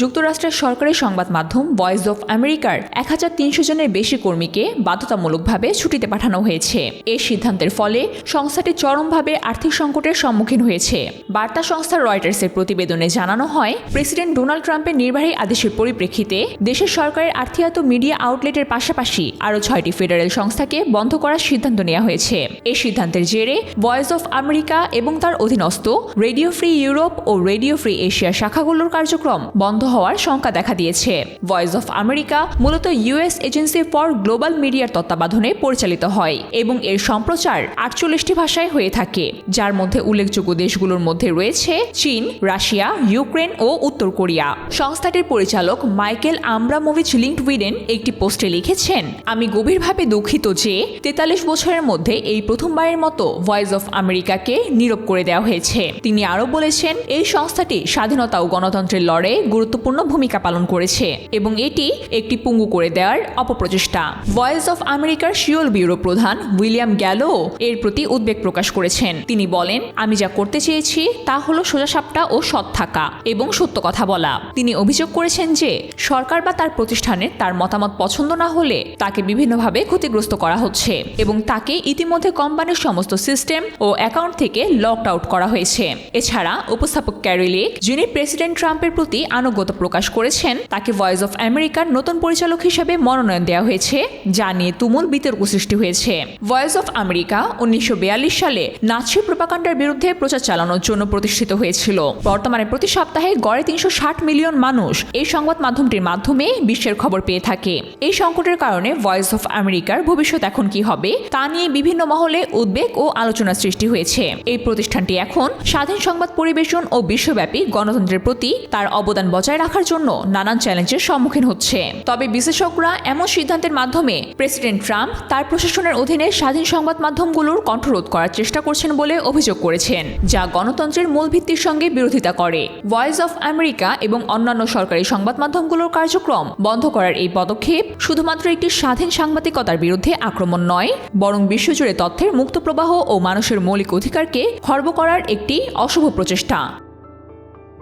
যুক্তরাষ্ট্রের সরকারি সংবাদ মাধ্যম ভয়েস অফ আমেরিকার এক হাজার তিনশো জনের বেশি কর্মীকে বাধ্যতামূলকভাবে ছুটিতে পাঠানো হয়েছে। এই সিদ্ধান্তের ফলে সংস্থাটি চরমভাবে আর্থিক সংকটের সম্মুখীন হয়েছে। বার্তা সংস্থা রয়টার্সের প্রতিবেদনে জানানো হয়, প্রেসিডেন্ট ডোনাল্ড ট্রাম্পের নির্বাহী আদেশের পরিপ্রেক্ষিতে দেশের সরকারের আর্থিয়াত মিডিয়া আউটলেটের পাশাপাশি আরও ছয়টি ফেডারেল সংস্থাকে বন্ধ করার সিদ্ধান্ত নেওয়া হয়েছে। এই সিদ্ধান্তের জেরে ভয়েস অফ আমেরিকা এবং তার অধীনস্থ রেডিও ফ্রি ইউরোপ ও রেডিও ফ্রি এশিয়া শাখাগুলোর কার্যক্রম বন্ধ হওয়ার শঙ্কা দেখা দিয়েছে। ভয়েস অফ আমেরিকা মূলত ইউএস এজেন্সি ফর গ্লোবাল মিডিয়ার তত্ত্বাবধানে পরিচালিত হয় এবং এর সম্প্রচার আটচল্লিশটি ভাষায় হয়ে থাকে। যার মধ্যে উল্লেখযোগ্য দেশগুলোর মধ্যে রয়েছে চীন, রাশিয়া, ইউক্রেন ও উত্তর কোরিয়া। সংস্থাটির পরিচালক মাইকেল আমব্রামোভিচ লিঙ্কডউইডেন একটি পোস্টে লিখেছেন, আমি গভীরভাবে দুঃখিত যে তেতাল্লিশ বছরের মধ্যে এই প্রথমবারের মতো ভয়েস অফ আমেরিকাকে নীরব করে দেওয়া হয়েছে। তিনি আরও বলেছেন, এই সংস্থাটি স্বাধীনতা ও গণতন্ত্রের লড়াইয়ে গুরুত্বপূর্ণ ভূমিকা পালন করেছে এবং এটি একটি পুঙ্গু করে দেওয়ার অপপ্রচেষ্টা। ভয়েস অফ আমেরিকার শিওল ব্যুরো প্রধান উইলিয়াম গ্যালো এর প্রতি উদ্বেগ প্রকাশ করেছেন। তিনি বলেন, আমি যা করতে চেয়েছি তা হলো সোজাসাপটা ও সৎ থাকা এবং সত্য কথা বলা। তিনি অভিযোগ করেছেন যে, সরকার বা তার প্রতিষ্ঠানের তার মতামত পছন্দ না হলে তাকে বিভিন্নভাবে ক্ষতিগ্রস্ত করা হচ্ছে এবং তাকে ইতিমধ্যে কোম্পানির সমস্ত সিস্টেম ও অ্যাকাউন্ট থেকে লকড আউট করা হয়েছে। এছাড়া, উপস্থাপক ক্যারিলিক যিনি প্রেসিডেন্ট ট্রাম্পের প্রতি আনুগত্য প্রকাশ করেছেন, তাকে ভয়েস অফ আমেরিকার নতুন পরিচালক হিসেবে মনোনয়ন দেওয়া হয়েছে, যা নিয়ে তুমুল বিতর্ক সৃষ্টি হয়েছে। ভয়েস অফ আমেরিকা উনিশশো বিয়াল্লিশ সালে নাৎসি প্রপাকাণ্ডার বিরুদ্ধে প্রচার চালানোর জন্য প্রতিষ্ঠিত হয়েছিল। বর্তমানে প্রতি সপ্তাহে গড়ে তিনশো ষাট মিলিয়ন মানুষ এই সংবাদ মাধ্যমটির মাধ্যমে বিশ্বের খবর পেয়ে থাকে। এই সংকটের কারণে ভয়েস অফ আমেরিকার ভবিষ্যৎ এখন কি হবে, তা নিয়ে বিভিন্ন মহলে উদ্বেগ ও আলোচনা সৃষ্টি হয়েছে। এই প্রতিষ্ঠানটি এখন স্বাধীন সংবাদ পরিবেশন ও বিশ্বব্যাপী গণতন্ত্রের প্রতি তার অবদান বজায় রাখার জন্য নানান চ্যালেঞ্জের সম্মুখীন হচ্ছে। তবে বিশেষজ্ঞরা এমন সিদ্ধান্তের মাধ্যমে প্রেসিডেন্ট ট্রাম্প তার প্রশাসনের অধীনে স্বাধীন সংবাদ মাধ্যমগুলোর কণ্ঠরোধ করার চেষ্টা করছেন বলে অভিযোগ করেছেন, যা গণতন্ত্রের মূল ভিত্তির সঙ্গে বিরোধিতা করে। ভয়েস অফ আমেরিকা এবং অন্যান্য সরকারি সংবাদ মাধ্যমগুলোর কার্যক্রম বন্ধ করার এই পদক্ষেপ শুধুমাত্র একটি স্বাধীন সাংবাদিকতার বিরুদ্ধে আক্রমণ নয়, বরং বিশ্বজুড়ে তথ্যের মুক্ত প্রবাহ ও মানুষের মৌলিক অধিকারকে খর্ব করার একটি অশুভ প্রচেষ্টা।